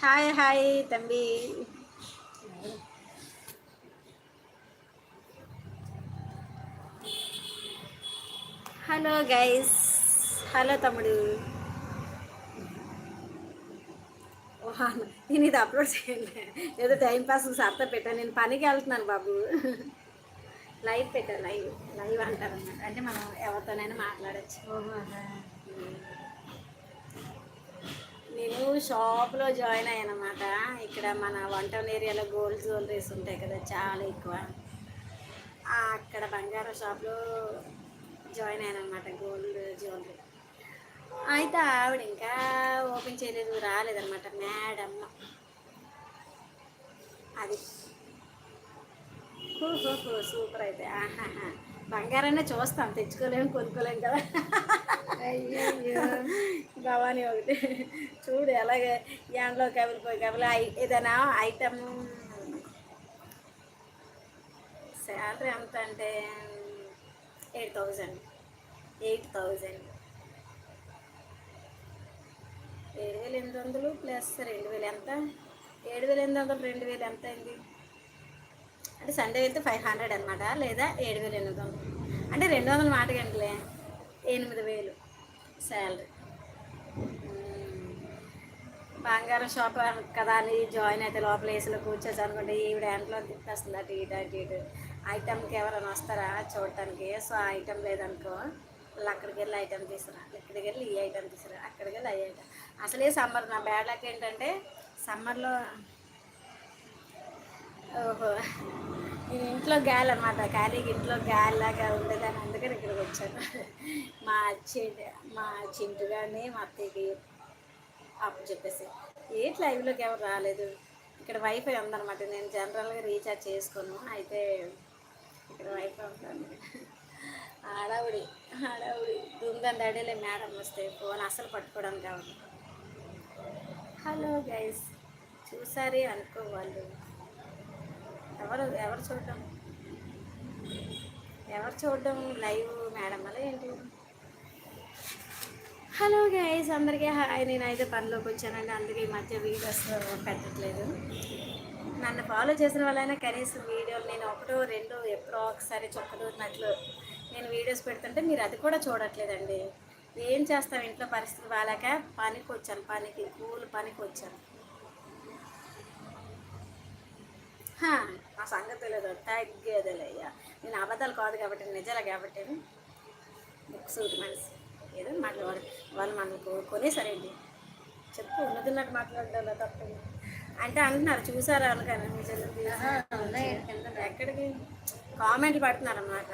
Hi hi తమ్మి. Hello guys hello తమ్ముడు. ఓహా, నేను ఇది అప్లోడ్ చేయండి ఏదో టైం పాస్ సర్త పెట్టాను నేను పనికి వెళ్తున్నాను బాబు. లైవ్ పెట్టాను లైవ్ లైవ్ అంటారు అన్నమాట అంటే మనం ఎవరితోనైనా మాట్లాడచ్చు. నేను షాప్లో జాయిన్ అయ్యాను అనమాట ఇక్కడ మన వన్ టౌన్ ఏరియాలో గోల్డ్ జ్యువెలరీస్ ఉంటాయి కదా చాలా ఎక్కువ. అక్కడ బంగారం షాప్లో జాయిన్ అయ్యాను అనమాట గోల్డ్ జ్యువెలరీ అయితే ఆవిడ ఇంకా ఓపెన్ చేయలేదు రాలేదన్నమాట మేడం అది. సూపర్ అయితే. ఆహాహా. బంగారాన్ని చూస్తాం తెచ్చుకోలేము కొనుక్కోలేము కదా. భవానీ ఒకటి. చూడు ఎలాగే ఎండలో కవిలిపోయి కవిలి ఐ- ఏదైనా ఐటమ్ శాలరీ ఎంత అంటే ఎయిట్ థౌజండ్. Eight thousand. ఏడు వేల ఎనిమిది వందలు ప్లస్ రెండు వేలు ఎంత? ఏడు వేల ఎనిమిది వందలు రెండు వేలు ఎంత అయింది? అంటే సండే వెళ్తే ఫైవ్ హండ్రెడ్ అనమాట లేదా ఏడు వేల ఎనిమిది వందలు. అంటే రెండు వందల మాట గంటలే ఎనిమిది వేలు శాలరీ బంగారం షాప్ కదా అని జాయిన్ అయితే లోపల ఏసీలో కూర్చోచ్చు అనుకుంటే ఈవిడ ఎంట్లో తిప్పేస్తుంది అటు ఇటు అటు ఇటు. ఐటమ్కి ఎవరైనా వస్తారా చూడటానికి? సో ఆ ఐటమ్ లేదనుకో వాళ్ళు అక్కడికి వెళ్ళి ఐటమ్ తీసుకురా. ఇక్కడికి వెళ్ళి ఈ ఐటమ్ తీసుకురా. అక్కడికి వెళ్ళి ఈ ఐటమ్ అసలే సమ్మర్ నా బ్యాడ్ లక్ ఏంటంటే సమ్మర్లో ఓహో. నేను ఇంట్లో గాలి అనమాట ఖాళీగా ఇంట్లో గాలిలాగా ఉండేదాన్ని. అందుకని ఇక్కడికి వచ్చాను. మా చి మా చింటు కానీ మా అత్తయ్యకి అప్పు చెప్పేసి. ఏంటి లైవ్లోకి ఎవరు రాలేదు. ఇక్కడ వైఫై ఉందన్నమాట. నేను జనరల్గా రీఛార్జ్ చేసుకోను అయితే ఇక్కడ వైఫై ఉంటాను ఆడావుడి ఆడావిడి. దుందని డాడీలే మేడం వస్తే ఫోన్ అసలు పట్టుకోవడానికి కావాలి హలో గైస్. చూసారే అనుకో వాళ్ళు ఎవరు ఎవరు చూడటం ఎవరు చూడడం లైవ్ మేడం వల్ల ఏంటి? హలో గైస్ అందరికీ హాయ్. నేనైతే పనిలోకి వచ్చానండి. అందుకే ఈ మధ్య వీడియోస్ పెట్టట్లేదు. నన్ను ఫాలో చేసిన వాళ్ళైనా కనీసం వీడియోలు నేను ఒకటో రెండు ఎప్పుడో ఒకసారి చొక్కదూరినట్లు నేను వీడియోస్ పెడుతుంటే మీరు అది కూడా చూడట్లేదండి. ఏం చేస్తాం ఇంట్లో పరిస్థితి బాగాలేక పనికి వచ్చాను పనికి కూలి పనికి వచ్చాను హా, ఆ సంగతి తెలియదు. తగ్గేదిలే అయ్యా నేను అబద్ధాలు కాదు కాబట్టి నిజాలు కాబట్టి సూటి మనిషి ఏదో మాట్లాడు వాళ్ళు మనకు కొనేసరేంటి చెప్పు ఉన్నదిన్నట్టు మాట్లాడాలి తప్ప అంటే అంటున్నారు చూసారా అనుకాను మీ చెల్లెలు తీసి. ఎక్కడికి? కామెంట్లు పడుతున్నారు అన్నమాట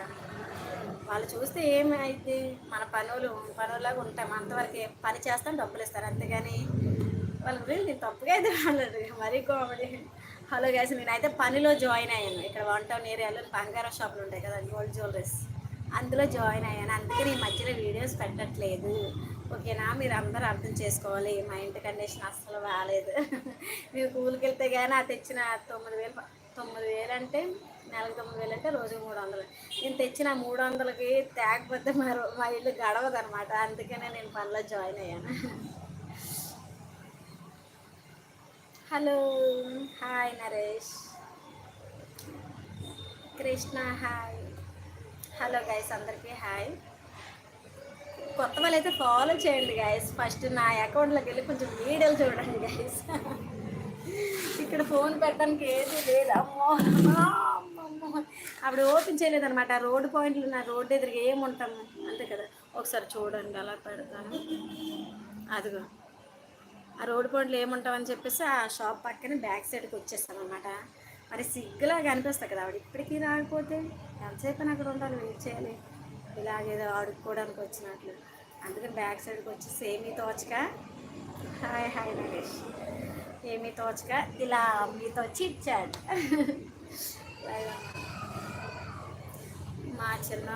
వాళ్ళు చూస్తే ఏమైంది? మన పనులు పనులాగా ఉంటాం. అంతవరకు పని చేస్తాం డబ్బులు ఇస్తారు. అంతేగాని వాళ్ళ గురించి నేను తప్పుగా అయితే వాళ్ళది మరీ కామెడీ. హలో గ్యాస్ నేనైతే పనిలో జాయిన్ అయ్యాను. ఇక్కడ వన్ టౌన్ ఏరియాలో బంగారం షాపులు ఉంటాయి కదా గోల్డ్ జ్యువెలరీస్ అందులో జాయిన్ అయ్యాను. అందుకే ఈ మధ్యలో వీడియోస్ పెట్టట్లేదు. ఓకేనా? మీరు అందరూ అర్థం చేసుకోవాలి. మా ఇంటి కండిషన్ అస్సలు బాగాలేదు మీరు కూలికి వెళ్తే కానీ ఆ తెచ్చిన తొమ్మిది వేలు తొమ్మిది వేలు అంటే నెలకు తొమ్మిది వేలు అంటే రోజు మూడు వందలు. నేను తెచ్చిన మూడు వందలకి తేకపోతే మా మా ఇల్లు గడవదు అనమాట అందుకనే నేను పనిలో జాయిన్ అయ్యాను. Hello hi Naresh. Krishna hi. Hello guys అందరికీ హాయ్. కొత్త వాళ్ళు అయితే ఫాలో చేయండి గైస్ ఫస్ట్ నా అకౌంట్లోకి వెళ్ళి కొంచెం వీడియోలు చూడండి గైస్ ఇక్కడ ఫోన్ పెట్టడానికి ఏది లేదు. అమ్మో అమ్మమ్మో. అప్పుడు ఓపెన్ చేయలేదు అనమాట రోడ్డు పాయింట్లు నా రోడ్డు ఎదురుగా ఏముంటాము అంతే కదా. ఒకసారి చూడండి అలా పెడతాను. అదిగో. ఆ రోడ్డు పండ్లు ఏముంటామని చెప్పేసి ఆ షాప్ పక్కన బ్యాక్ సైడ్కి వచ్చేస్తాను అనమాట మరి సిగ్గులాగా అనిపిస్తుంది కదా ఆవిడ ఇప్పటికీ రాకపోతే ఎంతసేపు అక్కడ ఉండాలి వెయిట్ చేయాలి. ఇలాగేదో ఆడుకోవడానికి వచ్చినట్లు. అందుకని బ్యాక్ సైడ్కి వచ్చి సేమీ తోచక హాయ్ హాయ్ నరేష్. ఏమీ తోచక ఇలా మీతో చిచ్చాడు మా చిన్న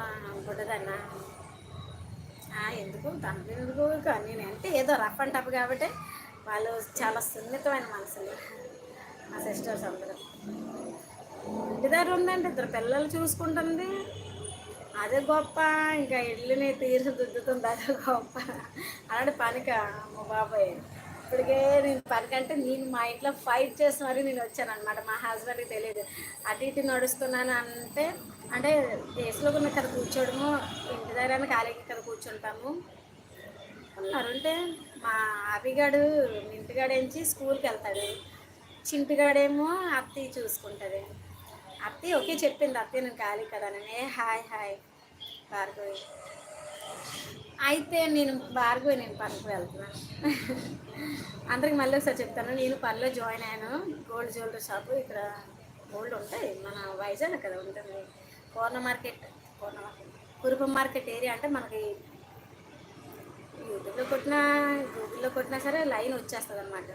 బుడ్డదన్న. ఎందుకు తనకు ఎందుకు? కానీ నేను అంటే ఏదో రఫ్ అండ్ టఫ్ కాబట్టి వాళ్ళు చాలా సున్నితమైన మనసులు మా సిస్టర్స్ అందరూ. ఇంటిదారు ఉందండి ఇద్దరు పిల్లలు చూసుకుంటుంది. అదే గొప్ప ఇంకా ఇల్లుని తీర్చిదిద్దుతుంది అదే గొప్ప. అలాంటి పనిక మా బాబాయ్. ఇప్పటికే నేను పనికంటే నేను మా ఇంట్లో ఫైట్ చేసి మరి నేను వచ్చాను అనమాట మా హస్బెండ్కి తెలియదు అటు ఇటు నడుస్తున్నాను అంటే అంటే దేశంలో ఉన్న ఇక్కడ కూర్చోవడము ఇంటి దగ్గర ఖాళీకి ఇక్కడ కూర్చుంటాము. ఉన్నారు అంటే మా అభిగాడు ఇంటిగాడేంచి స్కూల్కి వెళ్తాడు. చింటిగాడేమో అత్తయ్య చూసుకుంటుంది. అత్తయ్య ఒకే చెప్పింది అత్తయ్య నేను ఖాళీ కదా అని. ఏ హాయ్ హాయ్ భార్గవి. అయితే నేను భార్గవి నేను పనికి వెళ్తున్నాను అందరికి మళ్ళీ ఒకసారి చెప్తాను నేను పనిలో జాయిన్ అయ్యాను. గోల్డ్ జ్యువెలరీ షాపు ఇక్కడ గోల్డ్ ఉంటాయి. మన వైజాగ్ కదా ఉంటుంది. కోర్న మార్కెట్ కోర్న మార్కెట్ కురుపు మార్కెట్ ఏరియా అంటే మనకి యూట్యూబ్లో కొట్టినా గూగుల్లో కొట్టినా సరే లైన్ వచ్చేస్తుంది అనమాట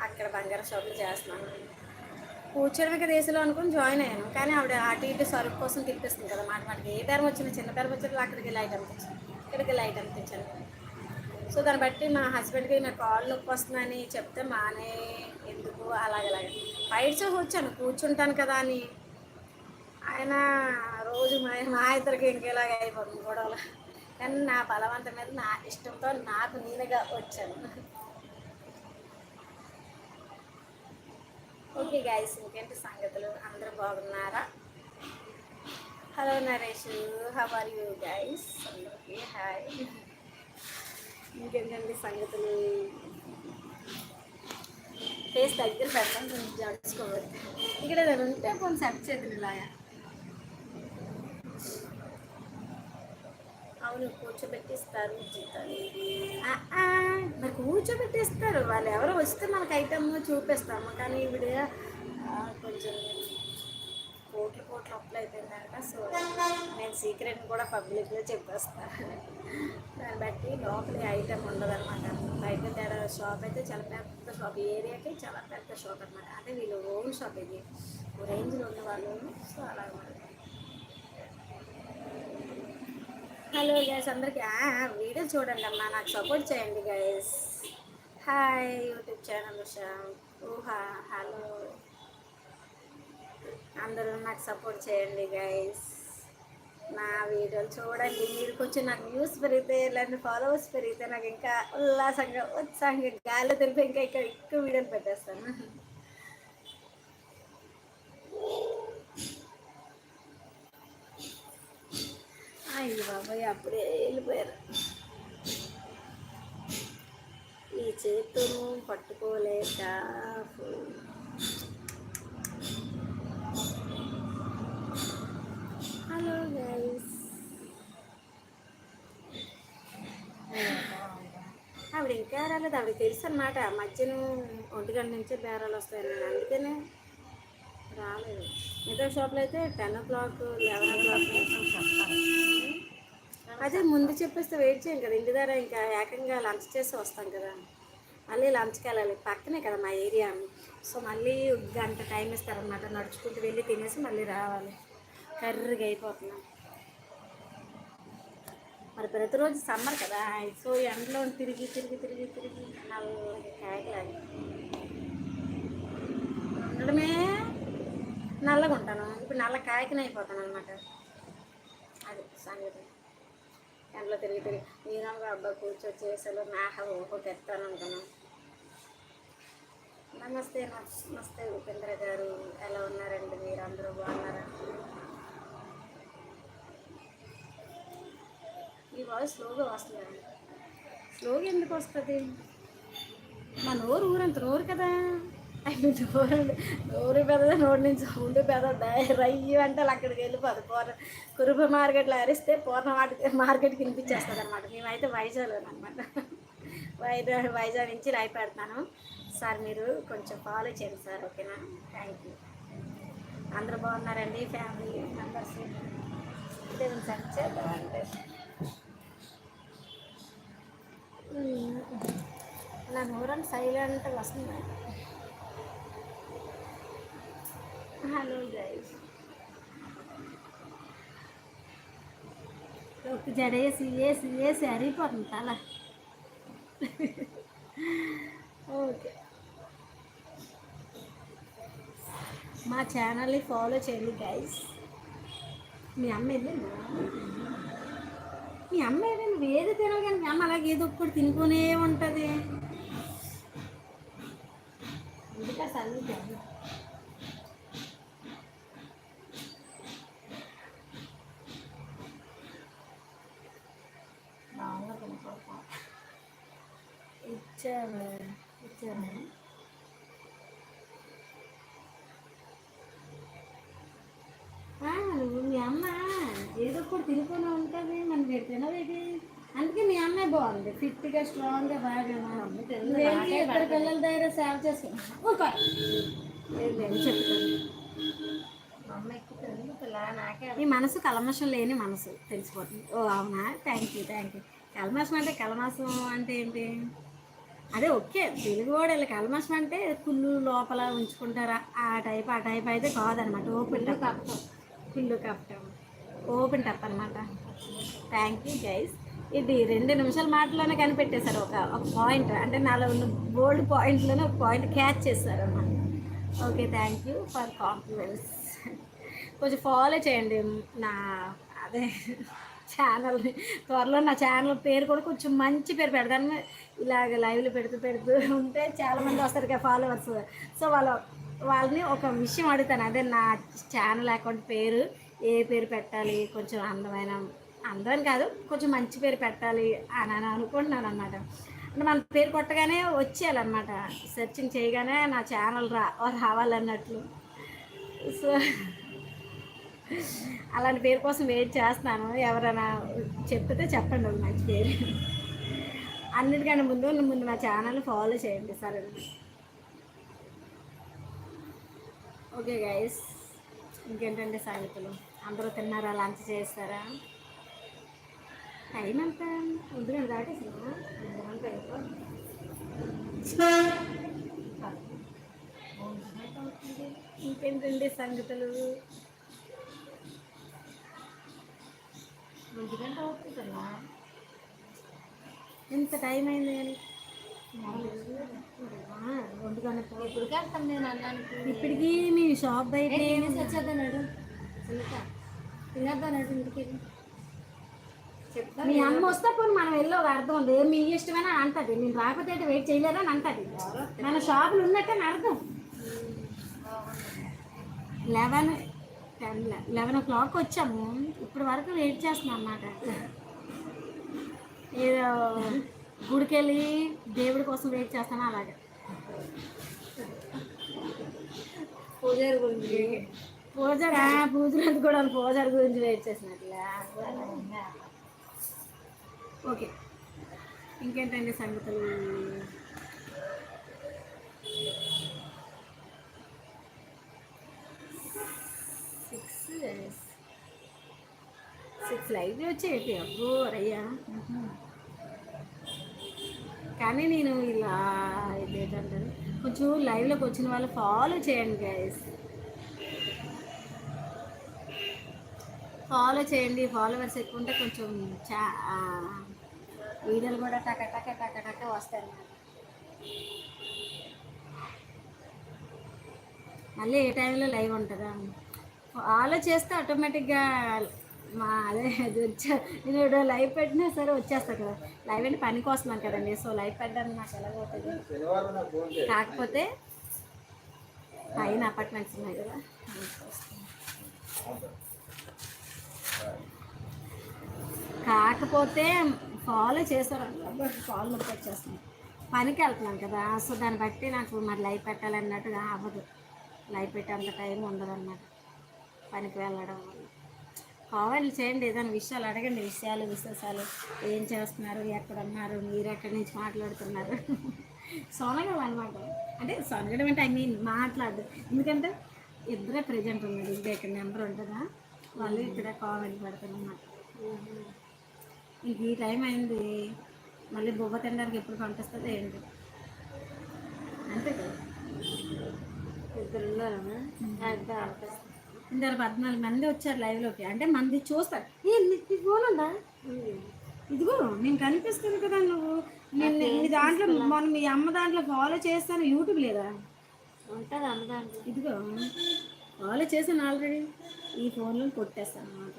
అక్కడ బంగారం షాపులు చేస్తున్నాను. కూర్చోడమిక దేశంలో అనుకుని జాయిన్ అయ్యాను. కానీ ఆవిడ అటు ఇటు సరుకు కోసం తిప్పిస్తుంది కదా మాట. మనకి ఏ ధర వచ్చినా చిన్న టైం వచ్చినా అక్కడికి లైట్ అనిపించింది ఇక్కడికి లైట్ అనిపించాను సో దాన్ని బట్టి మా హస్బెండ్కి నా కాల్ నొప్పి వస్తుందని చెప్తే మానే ఎందుకు అలాగలాగే. బయట వచ్చాను కూర్చుంటాను కదా అని. ఆయన రోజు మా మా ఇద్దరికి ఇంకేలాగా అయిపోతుంది గొడవలు. కానీ నా బలవంతం మీద నా ఇష్టంతో నాకు నేనుగా వచ్చాను. ఓకే గాయస్ ఇంకేంటి సంగతులు? అందరూ బాగున్నారా? Hello Naresh how are you guys అందరికీ హాయ్ ఇంకేంటండి సంగతులు? ఫేస్ దగ్గర పెట్టడం కొంచెం ఇక్కడ ఏదైనా ఉంటే కొంచెం సెట్ చేతులు ఇలాగా. అవును కూర్చోబెట్టిస్తారు జీతాలు. మరి కూర్చోబెట్టిస్తారు. వాళ్ళు ఎవరో వస్తే మనకు ఐటమ్ చూపిస్తాము. కానీ ఇవిడ కొంచెం కోట్లు కోట్ల అప్లై అయిపోయిందంట సో నేను సీక్రెట్ కూడా పబ్లిక్లో చెప్పేస్తాను. దాన్ని బట్టి లోపల ఐటమ్ ఉండదన్నమాట. బయట తేడా షాప్ అయితే చాలా పెద్ద షాప్ ఏరియాకి చాలా పెద్ద షాప్ అనమాట అంటే వీళ్ళు ఓన్ షాప్ ఇది. రేంజ్లో ఉన్న వాళ్ళు సో అలా అనమాట హలో గైస్ అందరికీ వీడియో చూడండి అమ్మా నాకు సపోర్ట్ చేయండి guys hi YouTube channel Usha. ఊహా హలో అందరూ నాకు సపోర్ట్ చేయండి గైస్ నా వీడియోలు చూడండి మీరు కొంచెం నాకు వ్యూస్ పెరిగితే ఇలాంటి ఫాలోవర్స్ పెరిగితే నాకు ఇంకా ఉల్లాసంగా ఉత్సాహంగా గాలి తెలిపి ఇంకా ఇక్కడ ఎక్కువ వీడియోలు పెట్టేస్తాను. అయ్యి బాబాయ్ అప్పుడే వెళ్ళిపోయారు. ఈ చేతును పట్టుకోలేక హలో గైస్. ఆవిడ ఇంకా రాలేదు ఆవిడ తెలుసు అనమాట మధ్యన ఒంటి గంట నుంచే బేరాలు వస్తాయని అందుకనే రాలేదు. మిగతా షాప్లో అయితే ten o'clock eleven o'clock. అదే ముందు చెప్పేస్తే వెయిట్ చేయం కదా. ఇంటి దగ్గర ఇంకా ఏకంగా లంచ్ చేసి వస్తాం కదా. మళ్ళీ లంచ్కి వెళ్ళాలి. పక్కనే కదా మా ఏరియా సో మళ్ళీ గంట టైం ఇస్తారనమాట నడుచుకుంటూ వెళ్ళి తినేసి మళ్ళీ రావాలి. కర్రీగా అయిపోతున్నాం. మరి ప్రతిరోజు సమ్మర్ కదా. సో ఎండలో తిరిగి తిరిగి తిరిగి తిరిగి నల్లగా కాయలాగి ఉండడమే నల్లగా ఉంటాను ఇప్పుడు నల్ల కాయకనే అయిపోతాను అనమాట అది సంగతి. దాంట్లో తిరిగి తిరిగి నేను అబ్బా కూర్చొని అసలు మేహ ఓహో తెస్తాను అనుకున్నాను నమస్తే నమస్తే ఉపేంద్ర గారు ఎలా ఉన్నారండి? మీరు అందరూ బాగున్నారా? ఈ వాయిస్ స్లోగా వస్తుంది? స్లోగా ఎందుకు వస్తుంది? మా నోరు ఊరంత నోరు కదా. అవి నోరు నోరు పెద్ద నోరు నుంచి సౌండ్ పెద్ద రయ్యి అంటే అక్కడికి వెళ్ళిపోదు. పూర్ణ కురుబ మార్కెట్లో అరిస్తే పూర్ణ వాటి మార్కెట్కి వినిపించేస్తుంది అనమాట మేమైతే వైజాగ్లో అనమాట వైజాగ్ వైజాగ్ నుంచి రాయి పెడతాను. సార్ మీరు కొంచెం ఫాలో చేయండి సార్ ఓకేనా? థ్యాంక్ యూ అందరూ బాగున్నారండి ఫ్యామిలీ మెంబర్స్ లేదు సెర్చ్ చేద్దామంటే నా నోరంటే సైలెంట్గా వస్తుంది హలో గైస్ ఒక జడ వేసి వేసి అరిగిపోతుంది తల. ఓకే మా ఛానల్ని ఫాలో చేయండి గైస్ మీ అమ్మ వెళ్ళిందా మీ అమ్మ ఏదో? నువ్వు ఏది తినవు కానీ మీ అమ్మ అలాగే ఏదో ఒక్కటి తినుకునే ఉంటుంది. అందుకే చదువుతాను బాగా తినకపోతా ఇచ్చాను ఇచ్చాను మీ అమ్మ ఏదో ఒకటి తినుకునే ఉంటుంది మన మీరు అందుకే మీ అమ్మాయి బాగుంది ఫిట్గా స్ట్రాంగ్గా బాగా ఇద్దరు పిల్లల దగ్గర సేవ చేసుకున్నా చెప్తాను ఈ మనసు కల్మషం లేని మనసు. తెలిసిపోతుంది. ఓ అవునా? థ్యాంక్ యూ థ్యాంక్ యూ కలమాసం అంటే కలమాసం అంటే ఏంటి? అదే ఓకే తెలుగువాడు వాడు కల్మషం అంటే కుళ్ళు లోపల ఉంచుకుంటారా? ఆ టైప్ ఆ టైప్ అయితే కాదనమాట. ఓపెన్ టప్ కుళ్ళు కప్పటం. ఓపెన్ టప్ అనమాట థ్యాంక్ యూ గైస్ ఇది రెండు నిమిషాల మాటలోనే కనిపెట్టేశారు. ఒక ఒక పాయింట్ అంటే నాలో ఉన్న బోల్డ్ పాయింట్లోనే ఒక పాయింట్ క్యాచ్ చేస్తారు అన్నమాట. Okay thank you for compliments కొంచెం ఫాలో చేయండి. నా అదే. ఛానల్ని. త్వరలో నా ఛానల్ పేరు కూడా కొంచెం మంచి పేరు పెడతాను ఇలాగ లైవ్లో పెడుతూ పెడుతూ ఉంటే చాలామంది వస్తారు కదా ఫాలోవర్స్ సో వాళ్ళ వాళ్ళని ఒక విషయం అడుగుతాను. అదే నా ఛానల్ అకౌంట్ పేరు ఏ పేరు పెట్టాలి కొంచెం అందమైన అందమని కాదు కొంచెం మంచి పేరు పెట్టాలి అని అని అనుకుంటున్నాను అనమాట అంటే మన పేరు కొట్టగానే వచ్చేయాలన్నమాట. సెర్చింగ్ చేయగానే నా ఛానల్ రా రావాలన్నట్లు. సో అలాంటి పేరు కోసం వెయిట్ చేస్తాను ఎవరైనా చెప్తే చెప్పండి ఒక మంచి పేరు. అన్నిటికంటే ముందు ముందు నా ఛానల్ ఫాలో చేయండి సరే. ఓకే గైస్ ఇంకేంటండి సంగతులు అందరూ తిన్నారా? లంచ్ చేస్తారా? టైం అంత ఒంటి గంట ఇంకేంటండి సంగతులు ఒంటి గంట అవుతుంది ఎంత టైం అయింది ఒంటి గంట ఎప్పుడు వెళ్తాం నేను అన్నానికి. ఇప్పటికీ మీ షాప్ బయట సునీత తినేద్దాడు ఇంటికి. మీ అమ్మ వస్తే పోనీ మనం వెళ్ళి ఒక అర్థం ఉంది. మీ ఇష్టమైనా అంటది. నేను రాకపోతే అయితే వెయిట్ చేయలేదని అంటది. మన షాపులు ఉన్నట్టే అని అర్థం. Eleven ten eleven o'clock వచ్చాము. ఇప్పుడు వరకు వెయిట్ చేస్తున్నాం అన్నమాట. ఏదో గుడికి వెళ్ళి దేవుడి కోసం వెయిట్ చేస్తాను అలాగే. పూజారి గురించి. పూజారా? పూజలు కూడా పూజారి గురించి వెయిట్ చేసినట్లే ఓకే. ఇంకేంటండి సంగతులు? సిక్స్ సిక్స్ లైవ్లు వచ్చేటి అబ్బో రయ్యా కానీ నేను ఇలా ఇదేంటంటారు కొంచెం లైవ్లోకి వచ్చిన వాళ్ళు ఫాలో చేయండి గైస్ ఫాలో చేయండి ఫాలోవర్స్ ఎక్కువ ఉంటే కొంచెం చా వీడియోలు కూడా టక టక టక టక వస్తాయి మళ్ళీ ఏ టైంలో లైవ్ ఉంటుందా? ఫాలో చేస్తే ఆటోమేటిక్గా మా అదే అది వచ్చా నేను లైవ్ పెట్టినా సరే వచ్చేస్తా కదా. లైవ్ అంటే పని కోసమని కదండి. సో లైవ్ పెట్టడానికి నాకు ఎలాగవుతుంది? కాకపోతే పైన అపార్ట్మెంట్స్ ఉన్నాయి కదా. కాకపోతే ఫాలో చేస్తారు ఫాలో నొప్పి వచ్చేస్తుంది. పనికి వెళ్తున్నాను కదా. సో దాన్ని బట్టి నాకు మరి లైవ్ పెట్టాలన్నట్టుగా అవ్వదు. లైవ్ పెట్టేంత టైం ఉండదు అన్నమాట పనికి వెళ్ళడం వల్ల. కావాలి చేయండి ఏదైనా విషయాలు అడగండి విషయాలు విశేషాలు. ఏం చేస్తున్నారు ఎక్కడ ఉన్నారు మీరు ఎక్కడి నుంచి మాట్లాడుతున్నారు? సొనగం అనమాట అంటే సొనగడం అంటే ఐ మీన్ మాట్లాడు ఎందుకంటే ఇద్దరే ప్రజెంట్ ఉన్నారు. ఇంకా ఇక్కడ నెంబర్ ఉంటుందా? వాళ్ళు ఇక్కడ కామెంట్ పెడతారన్నమాట ఇంక ఈ టైం అయింది. మళ్ళీ బొబ్బ తినడానికి ఎప్పుడు పంపిస్తుంది ఏంటి. అంతే కదా. ఇద్దరు ఉన్నారా? అంటే ఇద్దరు పద్నాలుగు మంది వచ్చారు లైవ్లోకి అంటే మంది చూస్తారు. ఏ నీకు ఇదిగో నేను కనిపిస్తుంది కదా నువ్వు. నేను మీ దాంట్లో మనం మీ అమ్మ దాంట్లో ఫాలో చేస్తాను యూట్యూబ్ లేదా? ఉంటుంది అమ్మ దాంట్లో. ఇదిగో ఫాలో చేశాను ఆల్రెడీ ఈ ఫోన్లో కొట్టేస్తాను అన్నమాట.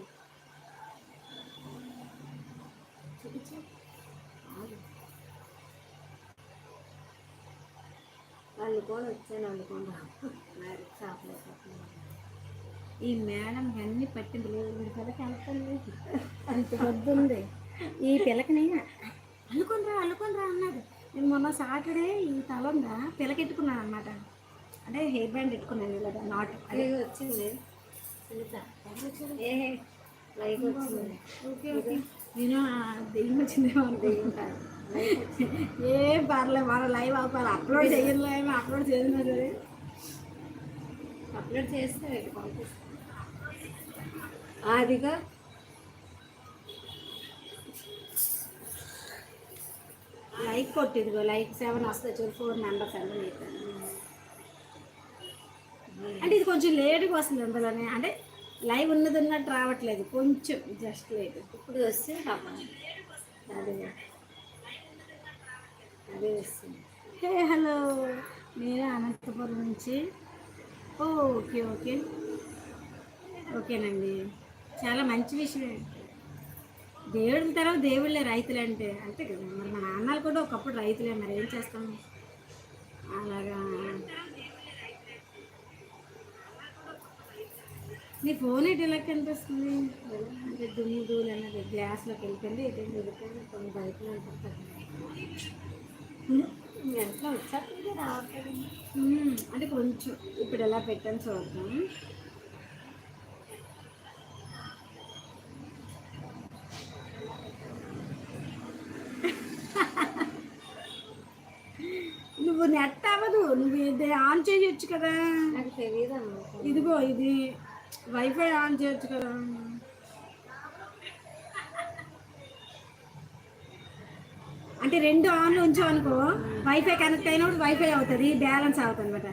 వాళ్ళు కూడా వచ్చాను వాళ్ళు కూడా ఈ మేడం అన్ని పట్టింది. లేదు వీడి పిల్లకి వెళ్తుంది అంత పొద్దుంది ఈ పిల్లకని అల్లుకొనిరా అల్లుకొనిరా అన్నది నేను మొన్న సాటర్డే ఈ తల ఉందా పిల్లకెట్టుకున్నాను అనమాట అంటే హెయిర్ బ్యాండ్ పెట్టుకున్నాను ఇలాగా నాట్. అదే వచ్చింది. ఏ లైవ్ వచ్చింది. Okay okay. నేను దెయ్యం వచ్చిందేమో ఏం పర్లేదు మన లైవ్ అవ్వాలి. అప్లోడ్ చేయలేదు ఏమో అప్లోడ్ సరే అప్లోడ్ చేస్తే రేపు పంపిస్తాను. లైక్ కొట్టిదిగో లైక్ సెవెన్ వస్తుంది చూడు ఫోర్ మెంబర్స్ అన్నీ నీకు. అంటే ఇది కొంచెం లేట్గా వస్తుంది అందులోనే. అంటే లైవ్ ఉన్నది ఉన్నట్టు రావట్లేదు కొంచెం జస్ట్ లేట్. ఇప్పుడు వస్తే అదే. అదే వస్తుంది. Hey hello. నేను అనంతపురం నుంచి ఓ ఓకే ఓకే. ఓకేనండి. చాలా మంచి విషయమే దేవుడి తర్వాత దేవుళ్ళే రైతులు అంటే అంతే కదా. మరి మా నాన్నలు కూడా ఒకప్పుడు రైతులే. మరి ఏం చేస్తాం? అలాగా. నీ ఫోన్ ఎటు ఎలా కనిపిస్తుంది? అంటే దుమ్ము దూలు అన్నది గ్లాస్లోకి వెళ్ళిపోయింది. ఎటు కొన్ని బయటలో ఉంటుంది రావట్లేదు మ్మ్. అంటే కొంచెం ఇప్పుడు ఎలా పెట్టాను చూద్దాం. నువ్వు నెట్ అవ్వదు నువ్వు ఇది ఆన్ చేయొచ్చు కదా. నాకు తెలియదు ఇదిగో ఇది వైఫై ఆన్ చేయొచ్చు కదా. అంటే రెండు ఆన్లో ఉంచావు అనుకో వైఫై కనెక్ట్ అయినప్పుడు వైఫై అవుతుంది బ్యాలెన్స్ అవుతుంది అనమాట